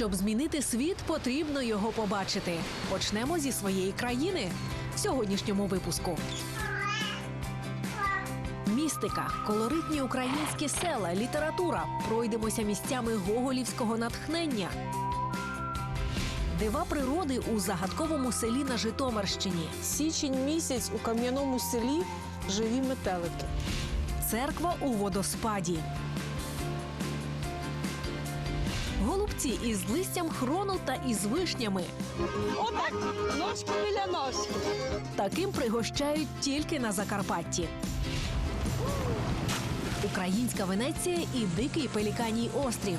Щоб змінити світ, потрібно його побачити. Почнемо зі своєї країни в сьогоднішньому випуску. Містика, колоритні українські села, література. Пройдемося місцями гоголівського натхнення. Дива природи у загадковому селі на Житомирщині. Січень місяць у кам'яному селі живі метелики. Церква у водоспаді. Голубці із листям хрону та із вишнями. Отак, ножки біля ножки. Таким пригощають тільки на Закарпатті. Українська Венеція і дикий пеліканій острів.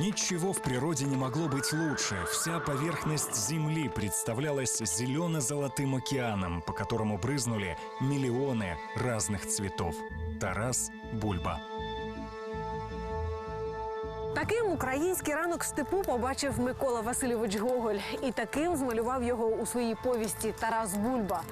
Ничего в природе не могло быть лучше. Вся поверхность Земли представлялась зелено-золотым океаном, по которому брызнули миллионы разных цветов. Тарас Бульба. Таким український ранок степу побачив Микола Васильович Гоголь, і таким змалював його у своїй повісті Тарас Бульба.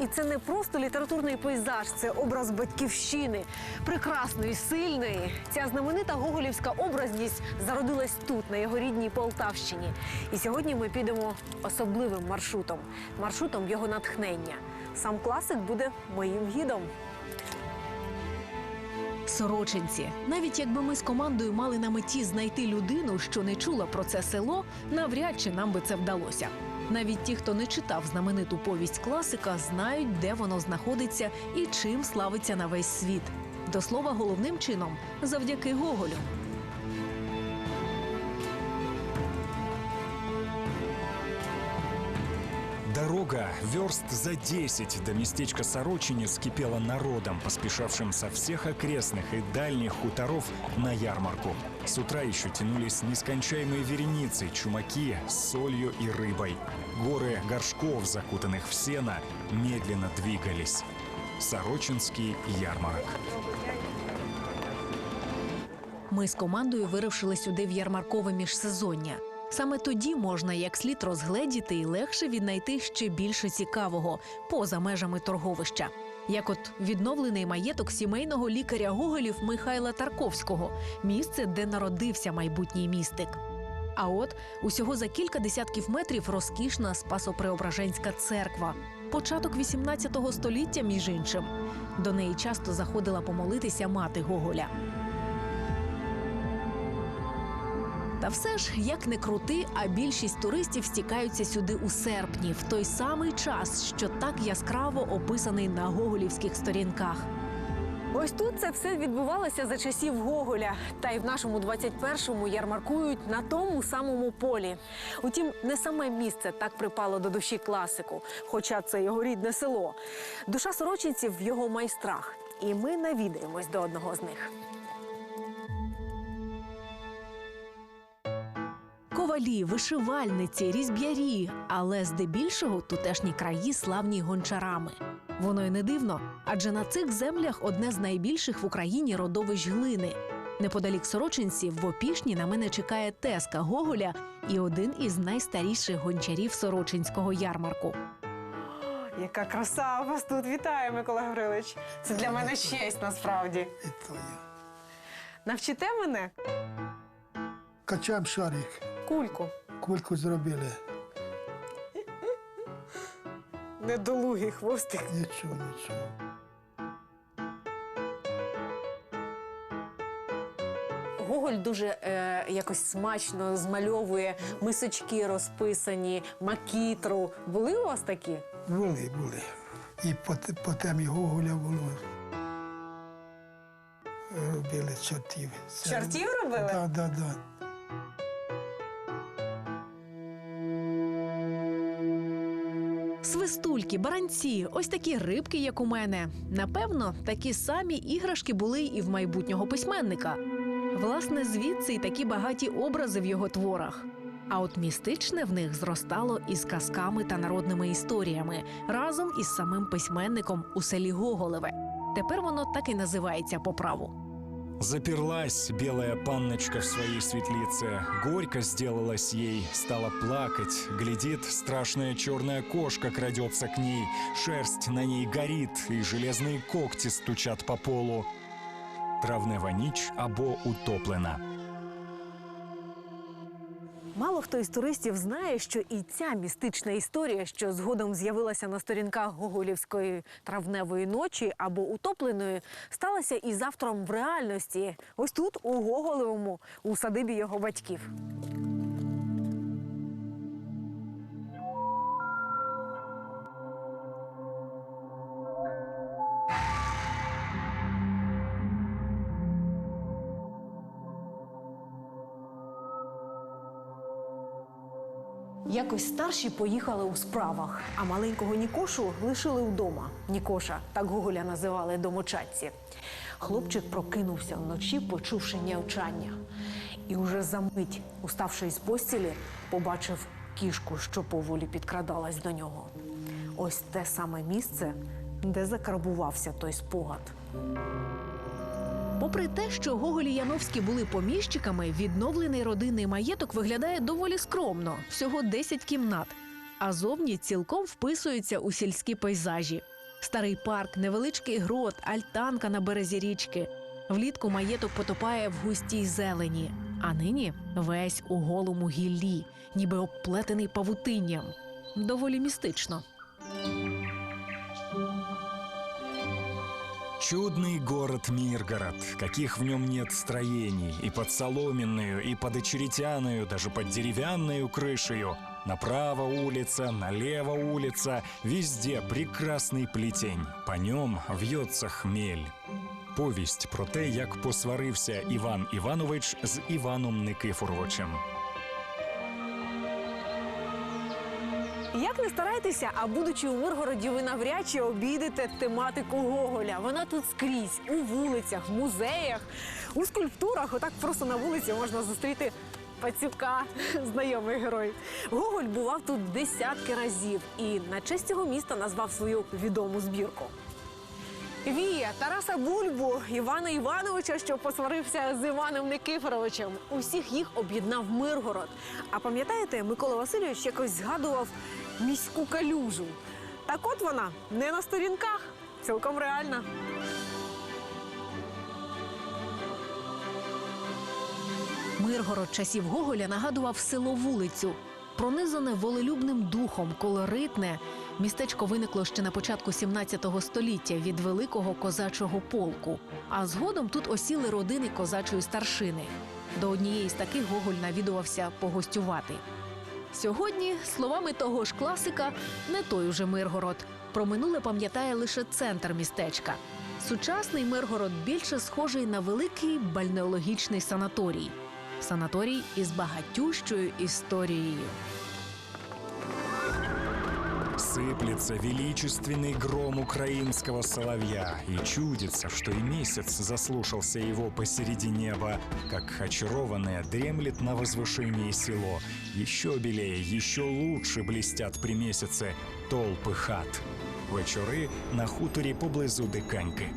І це не просто літературний пейзаж, це образ батьківщини, прекрасної, сильної. Ця знаменита гоголівська образність зародилась тут, на його рідній Полтавщині. І сьогодні ми підемо особливим маршрутом маршрутом його натхнення. Сам класик буде моїм гідом. Сорочинці. Навіть якби ми з командою мали на меті знайти людину, що не чула про це село, навряд чи нам би це вдалося. Навіть ті, хто не читав знамениту повість класика, знають, де воно знаходиться і чим славиться на весь світ. До слова, головним чином завдяки Гоголю. Дорога верст за 10 до местечка Сорочине скипела народом, поспешавшим со всех окрестных и дальних хуторов на ярмарку. С утра еще тянулись нескончаемые вереницы, чумаки с солью и рыбой. Горы горшков, закутанных в сено, медленно двигались. Сорочинский ярмарок. Ми з командою вирушили сюди в ярмаркове міжсезоння. Саме тоді можна як слід розгледіти і легше віднайти ще більше цікавого поза межами торговища. Як от відновлений маєток сімейного лікаря Гоголів Михайла Тарковського, місце, де народився майбутній містик. А от усього за кілька десятків метрів розкішна Спасопреображенська церква, початок 18 століття, між іншим. До неї часто заходила помолитися мати Гоголя. Та все ж, як не крути, а більшість туристів стікаються сюди у серпні, в той самий час, що так яскраво описаний на гоголівських сторінках. Ось тут це все відбувалося за часів Гоголя. Та й в нашому 21-му ярмаркують на тому самому полі. Утім, не саме місце так припало до душі класику, хоча це його рідне село. Душа сорочинців в його майстрах. І ми навідаємось до одного з них. Ковалі, вишивальниці, різьб'ярі, але здебільшого тутешні краї славні гончарами. Воно й не дивно, адже на цих землях одне з найбільших в Україні родовищ глини. Неподалік сорочинців в опішні на мене чекає теска Гоголя і один із найстаріших гончарів сорочинського ярмарку. Яка краса вас тут вітає, Микола Гаврилович. Це для мене честь насправді. І то я. Навчите мене Качаємо шарик, кульку. кульку зробили. Недолугий хвостик. Нічого, нічого. Гоголь дуже е, якось смачно змальовує мисочки розписані, макітру. Були у вас такі? Були, були. І по, по темі Гоголя було. Робили чортів. Це- Чортів робили? Так, так, так. Свистульки, баранці, ось такі рибки, як у мене. Напевно, такі самі іграшки були і в майбутнього письменника. Власне, звідси й такі багаті образи в його творах. А от містичне в них зростало із казками та народними історіями разом із самим письменником у селі Гоголеве. Тепер воно так і називається по праву. Заперлась белая панночка в своей светлице, горько сделалась ей, стала плакать, глядит, страшная черная кошка крадется к ней, шерсть на ней горит, и железные когти стучат по полу. Травнева ніч або утоплена. Мало хто із туристів знає, що і ця містична історія, що згодом з'явилася на сторінках Гоголівської травневої ночі або утопленої, сталася і завтром в реальності. Ось тут, у Гоголевому, у садибі його батьків. Якось старші поїхали у справах, а маленького Нікошу лишили вдома. Нікоша, так Гоголя називали домочадці. Хлопчик прокинувся вночі, почувши нявчання. І уже за мить, уставши із постілі, побачив кішку, що поволі підкрадалась до нього. Ось те саме місце, де закарбувався той спогад. Попри те, що Гоголь і Яновські були поміщиками, відновлений родинний маєток виглядає доволі скромно всього 10 кімнат. А зовні цілком вписується у сільські пейзажі. Старий парк, невеличкий грот, альтанка на березі річки. Влітку маєток потопає в густій зелені, а нині весь у голому гіллі, ніби обплетений павутинням. Доволі містично. Чудный город Миргород, каких в нем нет строений, и под соломенную, и под очеретяную, даже под деревянную крышею. Направо улица, налево улица, везде прекрасный плетень, по нем вьется хмель. Повість про те, як посварився Іван Іванович з Іваном Никифоровичем. Як не старайтеся, а будучи у Миргороді, ви навряд чи обійдете тематику Гоголя. Вона тут скрізь, у вулицях, музеях, у скульптурах. Отак просто на вулиці можна зустріти пацюка, знайомий герой. Гоголь бував тут десятки разів і на честь цього міста назвав свою відому збірку. Вія, Тараса Бульбу, Івана Івановича, що посварився з Іваном Никифоровичем. Усіх їх об'єднав Миргород. А пам'ятаєте, Микола Васильович якось згадував міську калюжу. Так от вона не на сторінках, цілком реальна. Миргород часів Гоголя нагадував село вулицю, пронизане волелюбним духом, колоритне. Містечко виникло ще на початку 17 століття від великого козачого полку. А згодом тут осіли родини козачої старшини. До однієї з таких Гоголь навідувався погостювати. Сьогодні, словами того ж класика, не той уже Миргород. Про минуле пам'ятає лише центр містечка. Сучасний Миргород більше схожий на великий бальнеологічний санаторій. Санаторій із багатющою історією. Сыплется величественный гром украинского соловья, и чудится, что и месяц заслушался его посреди неба, как очарованное дремлет на возвышении село. Еще белее, еще лучше блестят при месяце толпы хат. Вечори на хуторі поблизу Диканьки.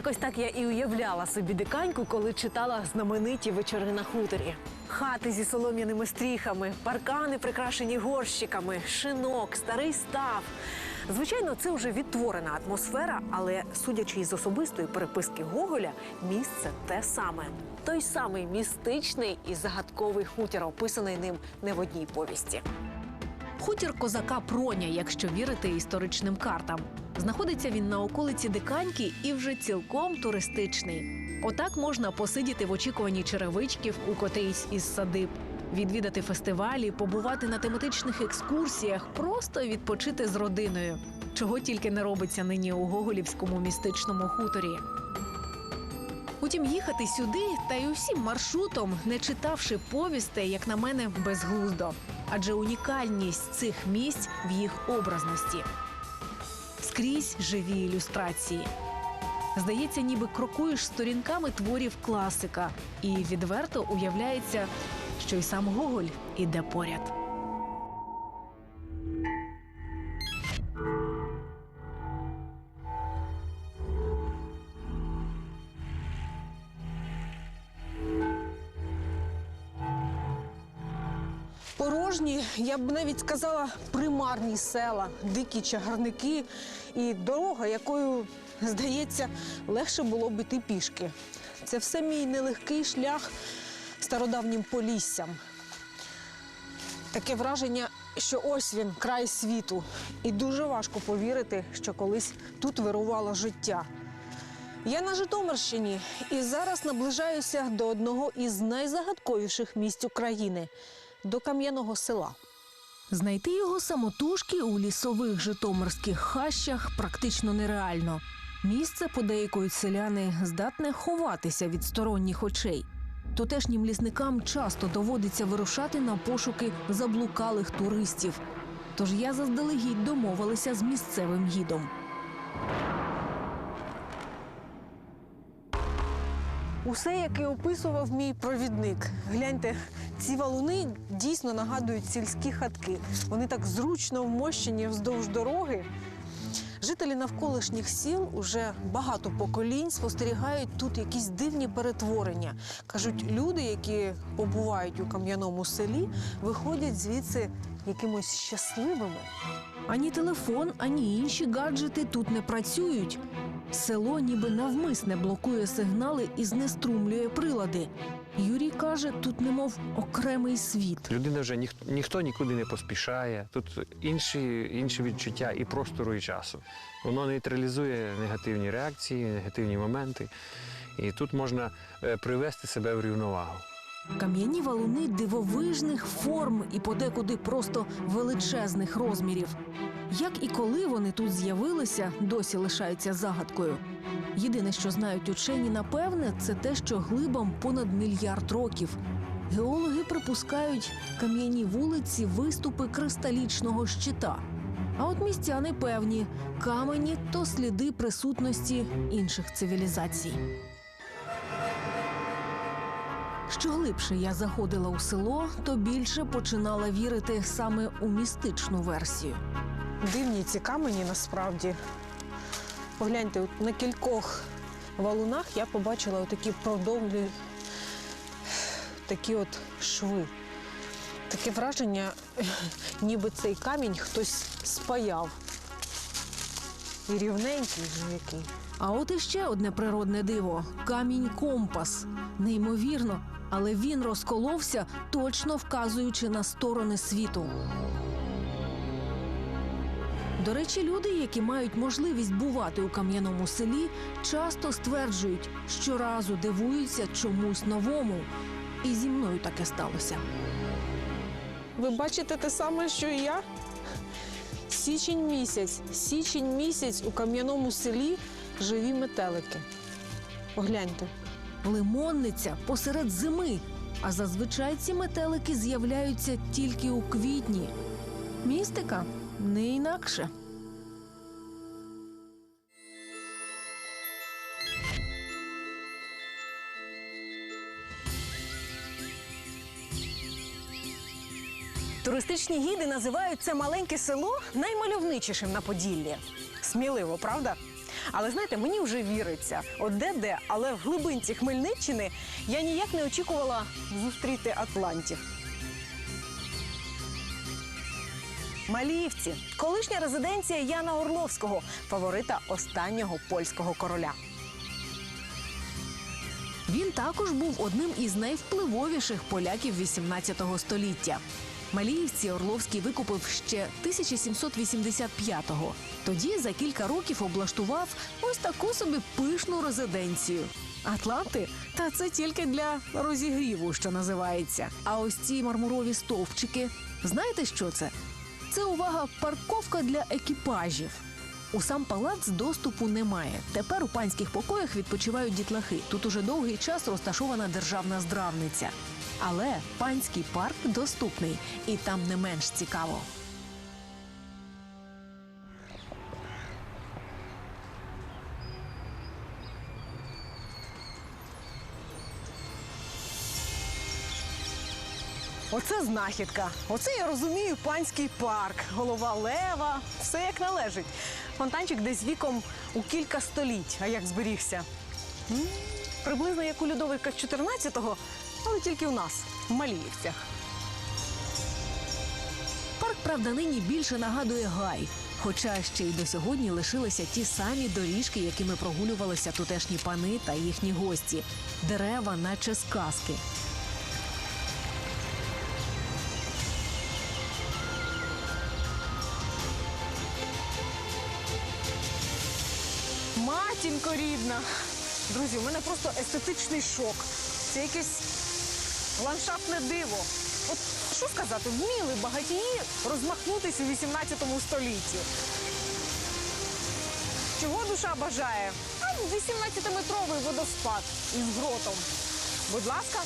Якось так я і уявляла собі диканьку, коли читала знамениті вечори на хуторі. Хати зі солом'яними стріхами, паркани, прикрашені горщиками, шинок, старий став. Звичайно, це вже відтворена атмосфера, але судячи із особистої переписки Гоголя, місце те саме. Той самий містичний і загадковий хутір, описаний ним не в одній повісті. Хутір козака Проня, якщо вірити історичним картам. Знаходиться він на околиці Диканьки і вже цілком туристичний. Отак можна посидіти в очікуванні черевичків у котрійсь із садиб, відвідати фестивалі, побувати на тематичних екскурсіях, просто відпочити з родиною. Чого тільки не робиться нині у Гоголівському містичному хуторі. Утім, їхати сюди та й усім маршрутом, не читавши повістей, як на мене, безглуздо. Адже унікальність цих місць в їх образності. Скрізь живі ілюстрації. Здається, ніби крокуєш сторінками творів класика, і відверто уявляється, що й сам Гоголь іде поряд. Я б навіть сказала, примарні села, дикі чагарники і дорога, якою, здається, легше було б іти пішки. Це все мій нелегкий шлях стародавнім поліссям. Таке враження, що ось він, край світу. І дуже важко повірити, що колись тут вирувало життя. Я на Житомирщині і зараз наближаюся до одного із найзагадковіших місць України до кам'яного села. Знайти його самотужки у лісових житомирських хащах практично нереально. Місце подейкують селяни здатне ховатися від сторонніх очей. Тутешнім лісникам часто доводиться вирушати на пошуки заблукалих туристів. Тож я заздалегідь домовилася з місцевим гідом. Усе, яке описував мій провідник. Гляньте, ці валуни дійсно нагадують сільські хатки. Вони так зручно вмощені вздовж дороги. Жителі навколишніх сіл уже багато поколінь спостерігають тут якісь дивні перетворення. Кажуть, люди, які побувають у кам'яному селі, виходять звідси якимось щасливими. Ані телефон, ані інші гаджети тут не працюють. Село ніби навмисне блокує сигнали і знеструмлює прилади. Юрій каже, тут немов окремий світ. Людина вже ніх, ніхто нікуди не поспішає. Тут інші, інші відчуття і простору, і часу. Воно нейтралізує негативні реакції, негативні моменти. І тут можна е, привести себе в рівновагу. Кам'яні валуни дивовижних форм і подекуди просто величезних розмірів. Як і коли вони тут з'явилися, досі лишається загадкою. Єдине, що знають учені, напевне, це те, що глибам понад мільярд років. Геологи припускають кам'яні вулиці виступи кристалічного щита. А от містяни певні, камені то сліди присутності інших цивілізацій. Що глибше я заходила у село, то більше починала вірити саме у містичну версію. Дивні ці камені насправді. Погляньте, от на кількох валунах я побачила такі продовлі, такі от шви. Таке враження, ніби цей камінь хтось спаяв. І рівненький вже який. А от іще одне природне диво камінь компас. Неймовірно, але він розколовся, точно вказуючи на сторони світу. До речі, люди, які мають можливість бувати у кам'яному селі, часто стверджують, щоразу дивуються чомусь новому. І зі мною таке сталося. Ви бачите те саме, що і я? Січень місяць, січень місяць у кам'яному селі живі метелики. Погляньте. Лимонниця посеред зими. А зазвичай ці метелики з'являються тільки у квітні. Містика не інакше. Туристичні гіди називають це маленьке село наймальовничішим на Поділлі. Сміливо, правда? Але знаєте, мені вже віриться. От де-де, але в глибинці Хмельниччини я ніяк не очікувала зустріти атлантів. Маліївці колишня резиденція Яна Орловського, фаворита останнього польського короля. Він також був одним із найвпливовіших поляків 18 століття. Маліївці Орловський викупив ще 1785-го. Тоді за кілька років облаштував ось таку собі пишну резиденцію. Атланти, та це тільки для розігріву, що називається. А ось ці мармурові стовпчики. Знаєте, що це? Це увага парковка для екіпажів. У сам палац доступу немає. Тепер у панських покоях відпочивають дітлахи. Тут уже довгий час розташована державна здравниця. Але панський парк доступний і там не менш цікаво. Оце знахідка. Оце я розумію панський парк. Голова лева, все як належить. Фонтанчик десь віком у кілька століть, а як зберігся. М, Приблизно як у Людовика 14-го, але тільки у нас, в Маліївцях. Парк, Правда, нині більше нагадує гай. Хоча ще й до сьогодні лишилися ті самі доріжки, якими прогулювалися тутешні пани та їхні гості. Дерева, наче сказки. Матінко рідна. Друзі, у мене просто естетичний шок. Це якесь ландшафтне диво. От що сказати, вміли багатії розмахнутися у 18 столітті. Чого душа бажає? А 18-метровий водоспад із гротом. Будь ласка,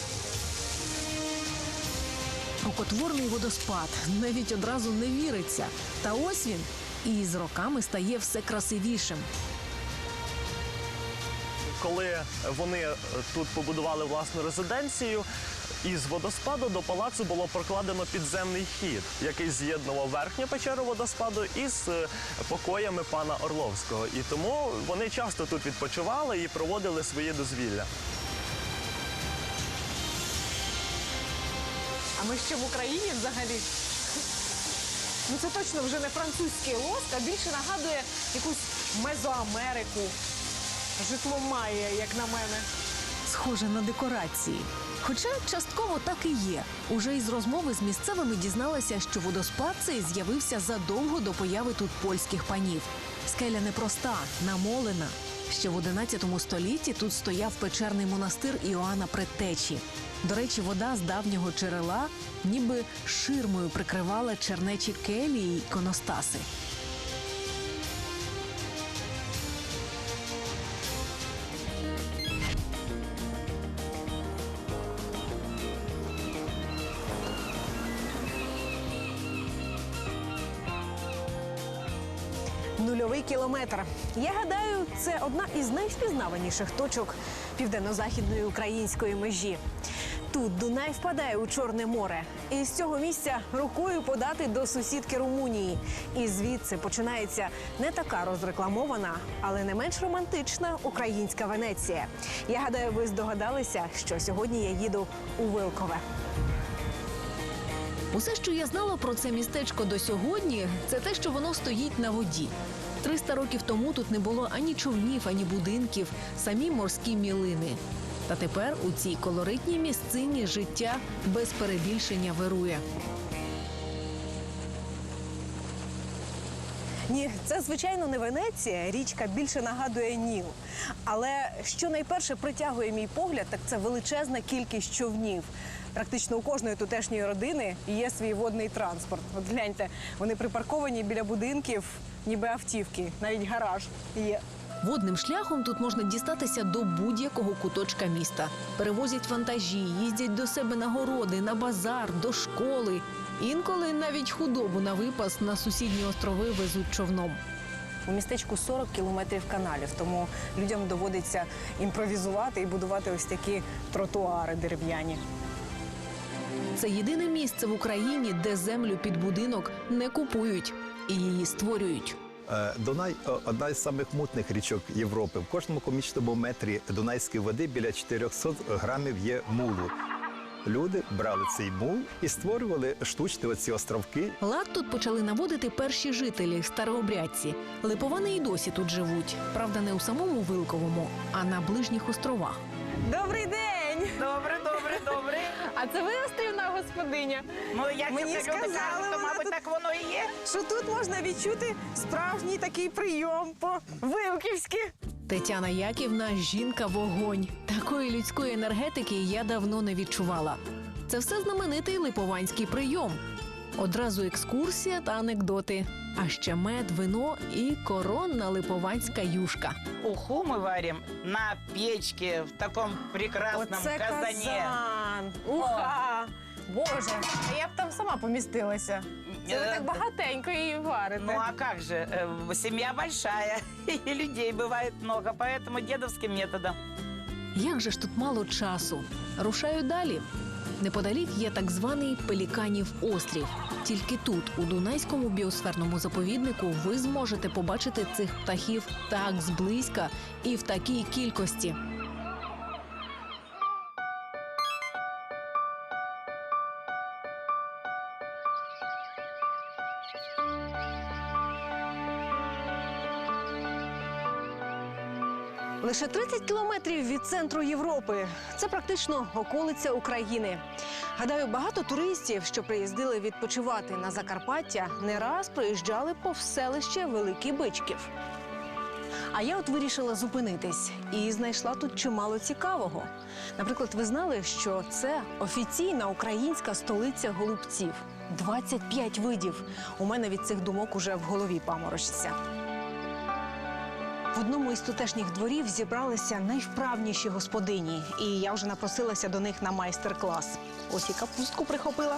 Рукотворний водоспад навіть одразу не віриться. Та ось він і з роками стає все красивішим. коли вони е, тут побудували власну резиденцію, із водоспаду до палацу було прокладено підземний хід, який з'єднував верхню печеру водоспаду із е, покоями пана Орловського. І тому вони часто тут відпочивали і проводили свої дозвілля. а ми ще в Україні взагалі. Ну це точно вже не французький лоск, а більше нагадує якусь Мезоамерику. Житло має, як на мене. Схоже на декорації. Хоча частково так і є. Уже із розмови з місцевими дізналася, що водоспад цей з'явився задовго до появи тут польських панів. Скеля непроста, намолена. Ще в 11 столітті тут стояв печерний монастир Іоанна Предтечі. До речі, вода з давнього джерела ніби ширмою прикривала чернечі келії й іконостаси. Нульовий кілометр. Я гадаю, це одна із найвпізнаваніших точок південно-західної української межі. Тут Дунай впадає у Чорне море, і з цього місця рукою подати до сусідки Румунії. І звідси починається не така розрекламована, але не менш романтична українська Венеція. Я гадаю, ви здогадалися, що сьогодні я їду у Вилкове. Усе, що я знала про це містечко до сьогодні, це те, що воно стоїть на воді. 300 років тому тут не було ані човнів, ані будинків, самі морські мілини. Та тепер у цій колоритній місцині життя без перебільшення вирує. Ні, це звичайно не Венеція. Річка більше нагадує Ніл. Але що найперше притягує мій погляд, так це величезна кількість човнів. Практично у кожної тутешньої родини є свій водний транспорт. От гляньте, вони припарковані біля будинків, ніби автівки, навіть гараж є. Водним шляхом тут можна дістатися до будь-якого куточка міста. Перевозять вантажі, їздять до себе на городи, на базар, до школи. Інколи навіть худобу на випас на сусідні острови везуть човном. У містечку 40 кілометрів каналів, тому людям доводиться імпровізувати і будувати ось такі тротуари дерев'яні. Це єдине місце в Україні, де землю під будинок не купують і її створюють. Е, Дунай е, одна із самих мутних річок Європи. В кожному кубічному метрі дунайської води біля 400 грамів є мулу. Люди брали цей мул і створювали штучні оці островки. Лад тут почали наводити перші жителі старообрядці. Липовани і досі тут живуть. Правда, не у самому Вилковому, а на ближніх островах. Добрий день! А це ви острівна господиня? Ну, як Мені це люди сказали, кажуть, то, вона мабуть, тут- так воно і є. Що тут можна відчути справжній такий прийом по-вилківськи. Тетяна Яківна жінка вогонь. Такої людської енергетики я давно не відчувала. Це все знаменитий липованський прийом. Одразу екскурсія та анекдоти. А ще мед, вино і коронна липованська юшка. Уху мы варим на печке в таком прекрасном Оце казане. казан. Уха! Боже, а я б там сама помістилася. Це ви Е, так багатенько її варите. Ну а как же, э, семья большая, и людей бывает много, поэтому дедовским методом. Як же ж тут мало часу? Рушаю далі. Неподалік є так званий Пеліканів острів. Тільки тут, у Дунайському біосферному заповіднику, ви зможете побачити цих птахів так зблизька і в такій кількості. Лише 30 кілометрів від центру Європи. Це практично околиця України. Гадаю, багато туристів, що приїздили відпочивати на Закарпаття, не раз проїжджали повз селище Великий Бичків. А я от вирішила зупинитись і знайшла тут чимало цікавого. Наприклад, ви знали, що це офіційна українська столиця голубців. 25 видів. У мене від цих думок уже в голові паморочиться. В одному із тутешніх дворів зібралися найвправніші господині, і я вже напросилася до них на майстер-клас. Ось і капустку прихопила.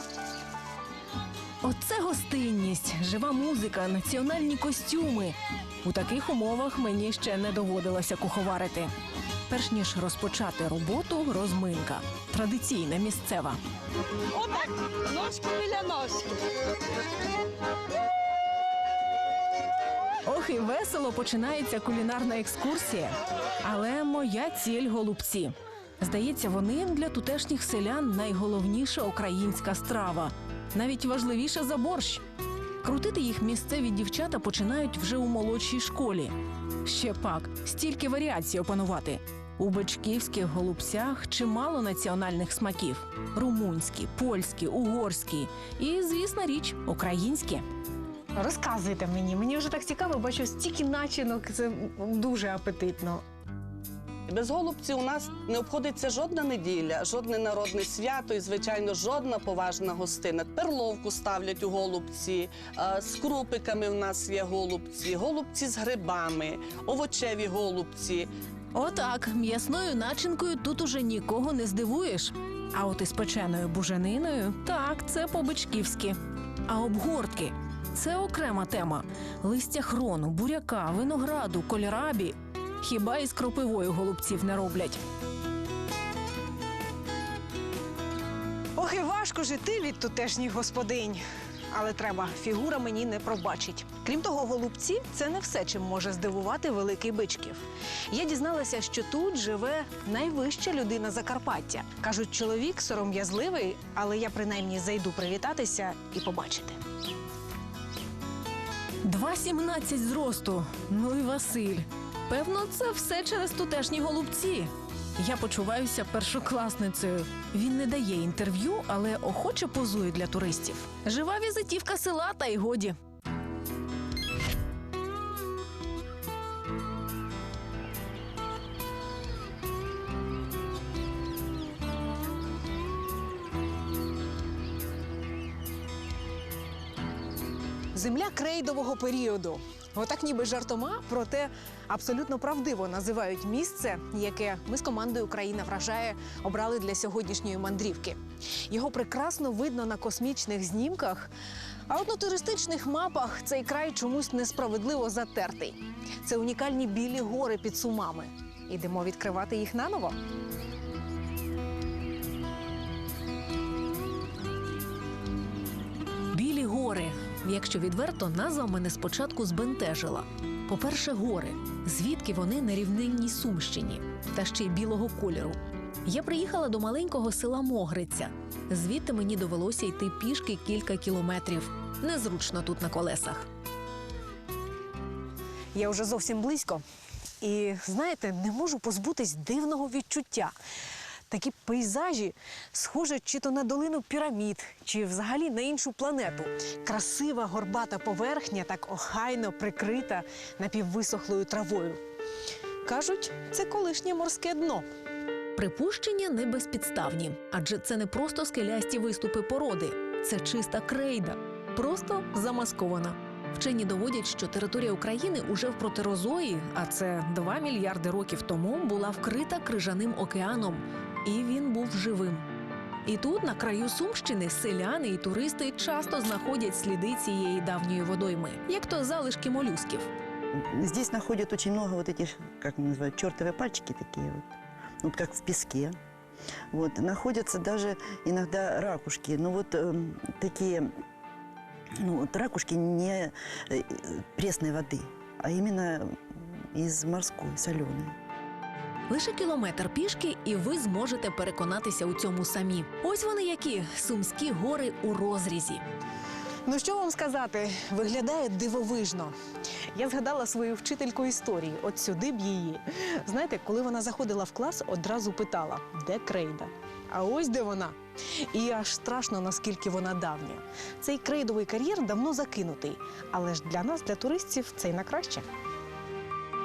Оце гостинність, жива музика, національні костюми. У таких умовах мені ще не доводилося куховарити. Перш ніж розпочати роботу, розминка. Традиційна місцева. Отак, ножки біля ножки. Ох, і весело починається кулінарна екскурсія. Але моя ціль голубці. Здається, вони для тутешніх селян найголовніша українська страва, навіть важливіша за борщ. Крутити їх місцеві дівчата починають вже у молодшій школі. Ще пак, стільки варіацій опанувати. У бичківських голубцях чимало національних смаків: румунські, польські, угорські і, звісна річ, українські. Розказуйте мені, мені вже так цікаво, бачу стільки начинок, це дуже апетитно. Без голубців у нас не обходиться жодна неділя, жодне народне свято і, звичайно, жодна поважна гостина. Перловку ставлять у голубці, е, з крупиками в нас є голубці, голубці з грибами, овочеві голубці. Отак, м'ясною начинкою тут уже нікого не здивуєш. А от із печеною бужениною так, це по-бичківськи. А обгортки це окрема тема: листя хрону, буряка, винограду, кольрабі. Хіба із кропивою голубців не роблять? Ох, і важко жити від тутешніх господинь. Але треба, фігура мені не пробачить. Крім того, голубці це не все, чим може здивувати великий бичків. Я дізналася, що тут живе найвища людина Закарпаття. Кажуть, чоловік сором'язливий, але я принаймні зайду привітатися і побачити. 2,17 зросту. Ну і Василь. Певно, це все через тутешні голубці. Я почуваюся першокласницею. Він не дає інтерв'ю, але охоче позує для туристів. Жива візитівка села, та й годі. Земля крейдового періоду. Отак ніби жартома, проте абсолютно правдиво називають місце, яке ми з командою Україна вражає обрали для сьогоднішньої мандрівки. Його прекрасно видно на космічних знімках. А от на туристичних мапах цей край чомусь несправедливо затертий. Це унікальні білі гори під сумами. Ідемо відкривати їх наново. Білі гори. Якщо відверто, назва мене спочатку збентежила. По-перше, гори. Звідки вони на рівнинній Сумщині, та ще й білого кольору. Я приїхала до маленького села Могриця. Звідти мені довелося йти пішки кілька кілометрів. Незручно тут на колесах. Я вже зовсім близько. І знаєте, не можу позбутись дивного відчуття. Такі пейзажі схожі чи то на долину пірамід, чи взагалі на іншу планету. Красива горбата поверхня, так охайно прикрита напіввисохлою травою. Кажуть, це колишнє морське дно. Припущення не безпідставні, адже це не просто скелясті виступи породи, це чиста крейда, просто замаскована. Вчені доводять, що територія України уже в протерозої, а це 2 мільярди років тому, була вкрита крижаним океаном, і він був живим. І тут, на краю Сумщини, селяни і туристи часто знаходять сліди цієї давньої водойми, як то залишки молюсків. Здесь находят очень много вот этих, как мы называют, чертовы пальчики такие вот, вот как в песке. Вот, находятся даже иногда ракушки, но вот эм, такие, ну, вот ракушки не э, пресной воды, а именно из морской, соленой. Лише кілометр пішки, і ви зможете переконатися у цьому самі. Ось вони які сумські гори у розрізі. Ну що вам сказати, виглядає дивовижно. Я згадала свою вчительку історії, от сюди б її. Знаєте, коли вона заходила в клас, одразу питала, де крейда. А ось де вона. І аж страшно, наскільки вона давня. Цей крейдовий кар'єр давно закинутий, але ж для нас, для туристів, це й на краще.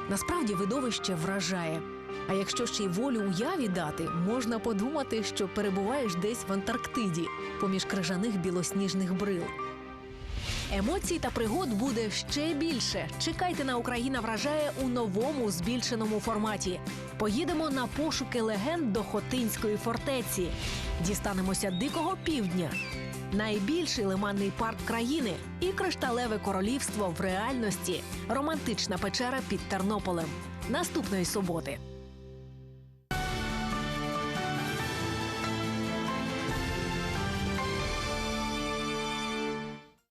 Насправді видовище вражає. А якщо ще й волю уяві дати, можна подумати, що перебуваєш десь в Антарктиді, поміж крижаних білосніжних брил. Емоцій та пригод буде ще більше. Чекайте на Україна вражає у новому збільшеному форматі. Поїдемо на пошуки легенд до Хотинської фортеці. Дістанемося дикого півдня. Найбільший лиманний парк країни і кришталеве королівство в реальності. Романтична печера під Тернополем. Наступної суботи.